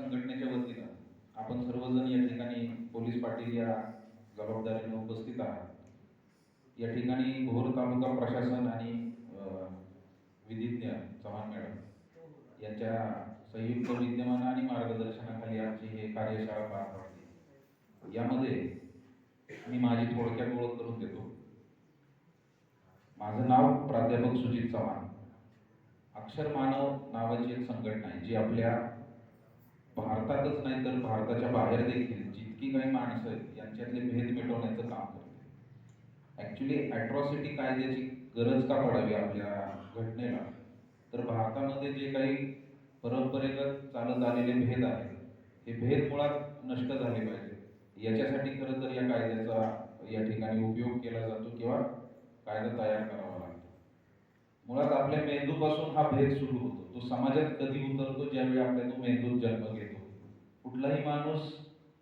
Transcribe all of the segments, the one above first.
संघटनेच्या वतीनं आपण सर्वजण या ठिकाणी पोलीस पाटील या जबाबदारीने उपस्थित आहात. या ठिकाणी भोर तालुका प्रशासन आणि विधिज्ञ चव्हाण मॅडम यांच्या संयुक्त विद्यमान आणि मार्गदर्शनाखाली आमची हे कार्यशाळा पार पडली. यामध्ये मी माझी थोडक्यात ओळख करून देतो. माझं नाव प्राध्यापक सुजित चव्हाण. अक्षर मानव नावाची एक संघटना आहे जी आपल्या भारतातच नाही तर भारताच्या बाहेर देखील जितकी काही माणसं आहेत यांच्यातले भेद मिटवण्याचं काम करते ॲक्च्युली ॲट्रॉसिटी कायद्याची गरज का पडावी आपल्या घटनेला? तर भारतामध्ये जे काही परंपरेगत चालत आलेले भेद आहेत हे भेद मुळात नष्ट झाले पाहिजे याच्यासाठी खरं तर या कायद्याचा या ठिकाणी उपयोग केला जातो किंवा कायदा तयार करावा. मुळात आपल्या मेंदूपासून हा भेद सुरू होतो. तो समाजात कधी उतरतो? ज्यावेळी आपल्या तो मेंदूत जन्म घेतो. कुठलाही माणूस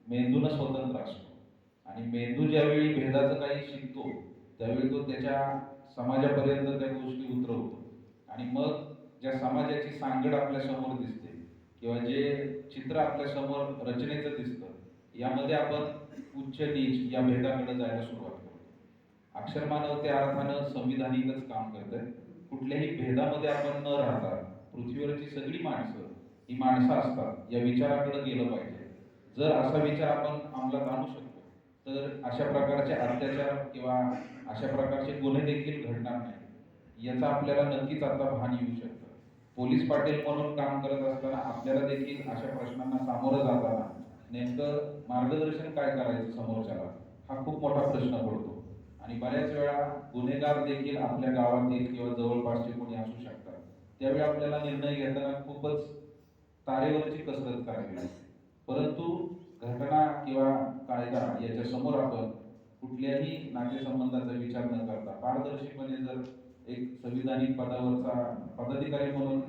मेंदूनं स्वतंत्र असतो. आणि मेंदू ज्यावेळी भेदाचं काही शिकतो त्यावेळी तो त्याच्या समाजापर्यंत त्या गोष्टी उतरवतो. आणि मग ज्या समाजाची सांगड आपल्यासमोर दिसते किंवा जे चित्र आपल्यासमोर रचनेचं दिसतं यामध्ये आपण उच्च नीच या भेदाकडे जायला सुरुवात करतो. अक्षरमानव त्या अर्थानं संविधानिकच काम करत आहे कुठल्याही भेदामध्ये आपण न राहता पृथ्वीवरची सगळी माणसं ही माणसं असतात या विचाराकडे गेलं पाहिजे. जर असा विचार आपण अंमलात आणू शकतो तर अशा प्रकारचे अत्याचार किंवा अशा प्रकारचे गुन्हे देखील घडणार नाही याचा आपल्याला नक्कीच आता भान येऊ शकतं. पोलीस पाटील म्हणून काम करत असताना आपल्याला देखील अशा प्रश्नांना सामोरं जाताना नेमकं मार्गदर्शन काय करायचं समोरच्याला हा खूप मोठा प्रश्न पडतो. आणि बऱ्याच वेळा गुन्हेगार देखील आपल्या गावातील किंवा जवळपासचे कोणी असू शकतात. त्यावेळी आपल्याला निर्णय घेताना खूपच तारेवरची कसरत करावी लागते. परंतु घटना किंवा कायदा याच्या समोर आपण कुठल्याही नातेसंबंधाचा विचार न करता पारदर्शीपणे जर एक संविधानिक पदावरचा पदाधिकारी म्हणून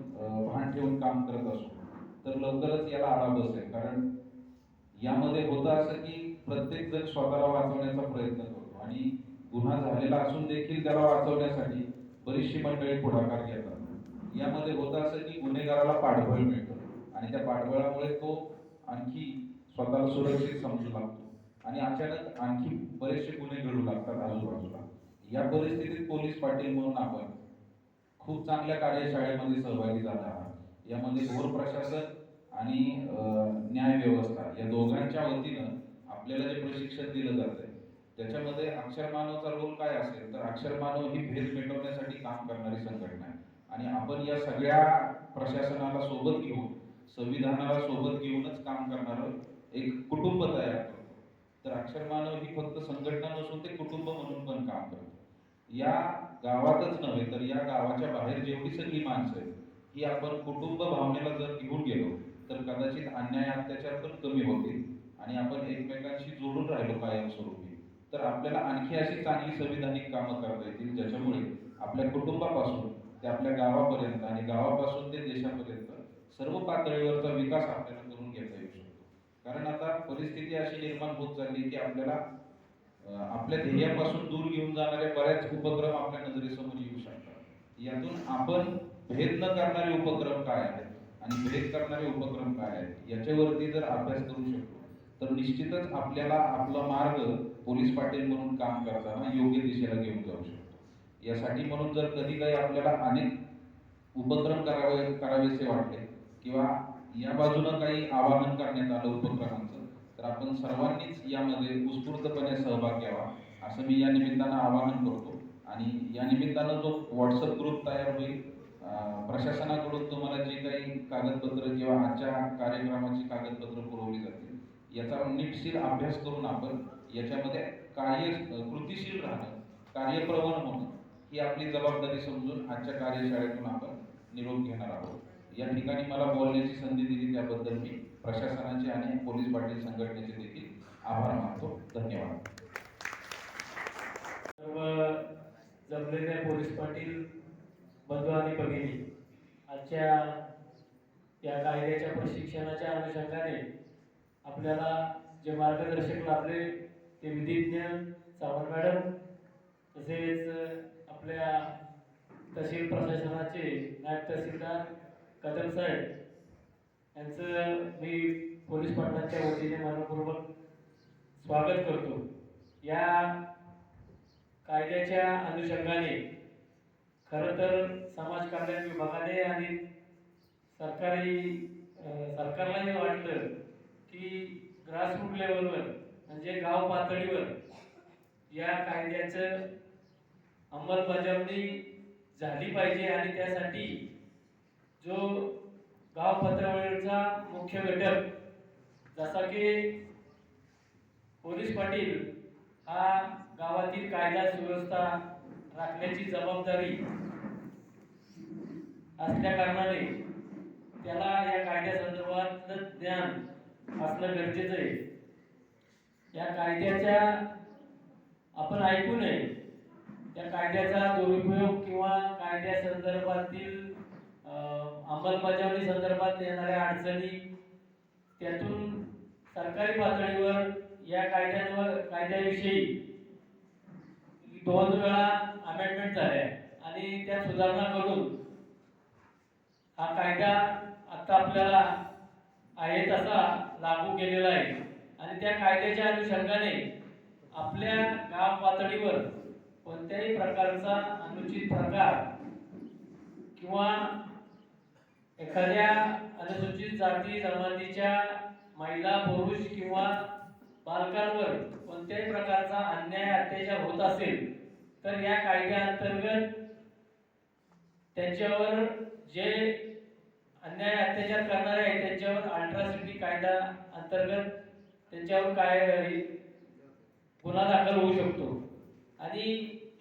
भान ठेवून काम करत असू तर लवकरच याला आळा बसेल. कारण यामध्ये होतं असं की प्रत्येक जण स्वतःला वाचवण्याचा प्रयत्न करतो. आणि गुन्हा झालेला असून देखील त्याला वाचवण्यासाठी बरीचशी मंडळी पुढाकार घेतात. यामध्ये होत असं की गुन्हेगाराला पाठबळ मिळतं आणि त्या पाठबळामुळे तो आणखी स्वतःला सुरक्षित समजू लागतो. आणि अचानक आणखी बरेचसे गुन्हे घडू लागतात आजूबाजूला. या परिस्थितीत पोलीस पाटील म्हणून आपण खूप चांगल्या कार्यशाळेमध्ये सहभागी झाला आहात. यामध्ये घोर प्रशासन आणि न्याय व्यवस्था या दोघांच्या वतीनं आपल्याला जे प्रशिक्षण दिलं जात आहे त्याच्यामध्ये अक्षर मानवचा रोल काय असेल तर अक्षर मानव ही भेद मिटवण्यासाठी काम करणारी संघटना आहे. आणि आपण या सगळ्या प्रशासनाला सोबत घेऊन संविधानाला सोबत घेऊनच काम करणारं एक कुटुंब तयार करतो. तर अक्षर मानव ही फक्त संघटना नसून ते कुटुंब म्हणून पण काम करतो. या गावातच नव्हे तर या गावाच्या बाहेर जेवढी सगळी माणसं आहेत ही आपण कुटुंब भावनेला जर घेऊन गेलो तर कदाचित अन्याय अत्याचार पण कमी होतील आणि आपण एकमेकांशी जोडून राहिलो कायमस्वरूपी. तर आपल्याला आणखी अशी चांगली संविधानिक कामं करता येतील ज्याच्यामुळे आपल्या कुटुंबापासून ते आपल्या गावापर्यंत आणि गावापासून ते देशापर्यंत सर्व पातळीवरचा विकास आपल्याला करून घेता येऊ शकतो. कारण आता परिस्थिती अशी निर्माण होत चालली की आपल्याला आपल्या ध्येयापासून दूर घेऊन जाणारे बऱ्याच उपक्रम आपल्या नजरेसमोर येऊ शकतात. यातून आपण भेद न करणारे उपक्रम काय आहेत आणि भेद करणारे उपक्रम काय आहेत याच्यावरती जर अभ्यास करू शकतो तर निश्चितच आपल्याला आपला मार्ग पोलीस पाटील म्हणून काम करताना योग्य दिशेला घेऊन जाऊ शकतो. यासाठी म्हणून जर कधी काही आपल्याला अनेक उपक्रम करावे करावेसे वाटले किंवा या बाजूनं काही आवाहन करण्यात आलं उपक्रमांचं तर आपण सर्वांनीच यामध्ये उत्स्फूर्तपणे सहभाग घ्यावा असं मी या निमित्तानं आवाहन करतो. आणि या निमित्तानं जो व्हॉट्सअप ग्रुप तयार होईल प्रशासनाकडून तुम्हाला जे काही कागदपत्र किंवा आजच्या कार्यक्रमाची कागदपत्र पुरवली जातील याचा नीटशीर अभ्यास करून आपण याच्यामध्ये कार्य कृतिशील राहणं कार्यप्रवण होणं ही आपली जबाबदारी समजून आजच्या कार्यशाळेतून आपण निरोप घेणार आहोत. या ठिकाणी मला बोलण्याची संधी दिली त्याबद्दल मी प्रशासनाचे आणि पोलीस पाटील संघटनेचे देखील आभार मानतो. धन्यवाद. सर्व जमलेल्या पोलीस पाटील बंधू आणि भगिनी आजच्या या कायद्याच्या प्रशिक्षणाच्या अनुषंगाने आपल्याला जे मार्गदर्शक लाभले ते विधिज्ञ चव्हाण मॅडम तसेच आपल्या तहसील प्रशासनाचे नायब तहसीलदार कदम साहेब यांचं मी पोलीस पाटलांच्या वतीने मनपूर्वक स्वागत करतो. या कायद्याच्या अनुषंगाने खरं तर समाज कल्याण विभागाने आणि सरकारी सरकारलाही वाटलं की ग्रासरूट लेवलवर म्हणजे गाव पातळीवर या कायद्याचं अंमलबजावणी झाली पाहिजे आणि त्यासाठी जो गाव पातळीवरचा मुख्य घटक जसा की पोलीस पाटील हा गावातील कायदा सुव्यवस्था राखण्याची जबाबदारी असल्या कारणाने त्याला या कायद्यासंदर्भातलं ज्ञान असणं गरजेचं आहे. या कायद्याच्या आपण ऐकू नये. त्या कायद्याचा दुरुपयोग किंवा कायद्यासंदर्भातील संदर्भातील अंमलबजावणी संदर्भात येणाऱ्या अडचणी त्यातून सरकारी पातळीवर या कायद्यांवर कायद्याविषयी दोन वेळा अमेंडमेंट झाल्या आणि त्या सुधारणा करून हा कायदा आता आपल्याला आहे तसा लागू केलेला आहे. आणि त्या कायद्याच्या अनुषंगाने आपल्या गाव पातळीवर कोणत्याही प्रकारचा अनुचित प्रकार किंवा एखाद्या अनुसूचित जाती जमातीच्या महिला पुरुष किंवा बालकांवर कोणत्याही प्रकारचा अन्याय अत्याचार होत असेल तर या कायद्याअंतर्गत त्यांच्यावर जे अन्याय अत्याचार करणारे आहेत त्यांच्यावर अल्ट्रासिटी कायदा अंतर्गत त्यांच्यावर काय गुन्हा दाखल होऊ शकतो. आणि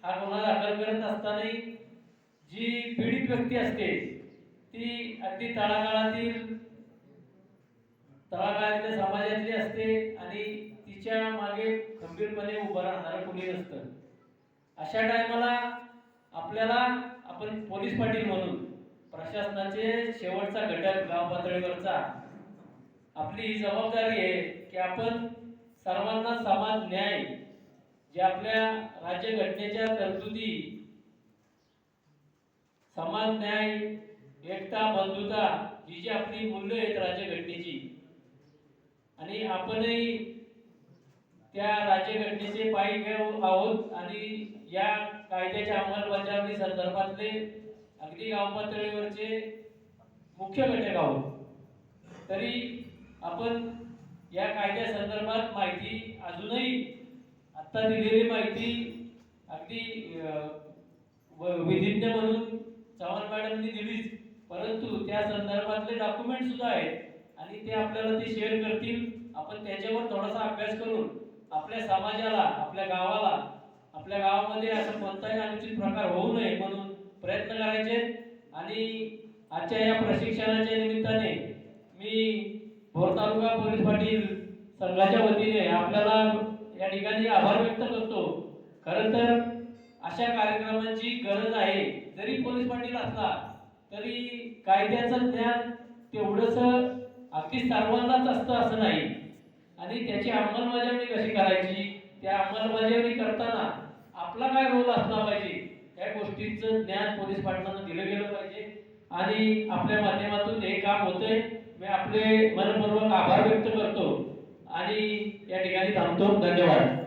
हा गुन्हा दाखल करत असतानाही जी पीडित व्यक्ती असते ती अगदी तळागाळातील तळागाळातल्या समाजातली असते आणि तिच्यामागे खंबीरपणे उभं राहणारं कोणी नसतं. अशा टायमाला आपल्याला आपण पोलीस पाटील म्हणून प्रशासनाचे शेवटचा घटक गाव पातळीवरचा आपली ही जबाबदारी आहे की आपण सर्वांना समान न्याय जे आपल्या राज्यघटनेच्या तरतुदी समान न्याय एकता बंधुता ही जी आपली मूल्य आहेत राज्यघटनेची. आणि आपणही त्या राज्यघटनेचे पायी घेऊ आहोत आणि या कायद्याच्या अंमलबजावणी संदर्भातले अगदी गाव पातळीवरचे मुख्य घटक आहोत. तरी आपण या कायद्या संदर्भात माहिती अजूनही आत्ता दिलेली माहिती अगदी व- विधिज्ञ म्हणून चव्हाण मॅडमनी दिलीच. परंतु त्या संदर्भातले डॉक्युमेंट सुद्धा आहेत आणि ते आपल्याला ते शेअर करतील. आपण त्याच्यावर थोडासा अभ्यास करून आपल्या समाजाला आपल्या गावाला आपल्या गावामध्ये असं कोणताही अनुचित प्रकार होऊ नये म्हणून प्रयत्न करायचे. आणि आजच्या या प्रशिक्षणाच्या निमित्ताने मी भोर तालुका पोलीस पाटील संघाच्या वतीने आपल्याला या ठिकाणी आभार व्यक्त करतो. खरं तर अशा कार्यक्रमांची गरज आहे. जरी पोलीस पाटील असला तरी कायद्याचं ज्ञान तेवढंच अगदी सर्वांनाच असतं असं नाही. आणि त्याची अंमलबजावणी कशी करायची? त्या अंमलबजावणी करताना आपला काय रोल असला पाहिजे? या गोष्टींचं ज्ञान पोलीस पाटलांना दिलं गेलं पाहिजे. आणि आपल्या माध्यमातून हे काम होतंय. मी आपले मनपूर्वक आभार व्यक्त करतो आणि या ठिकाणी थांबतो. धन्यवाद.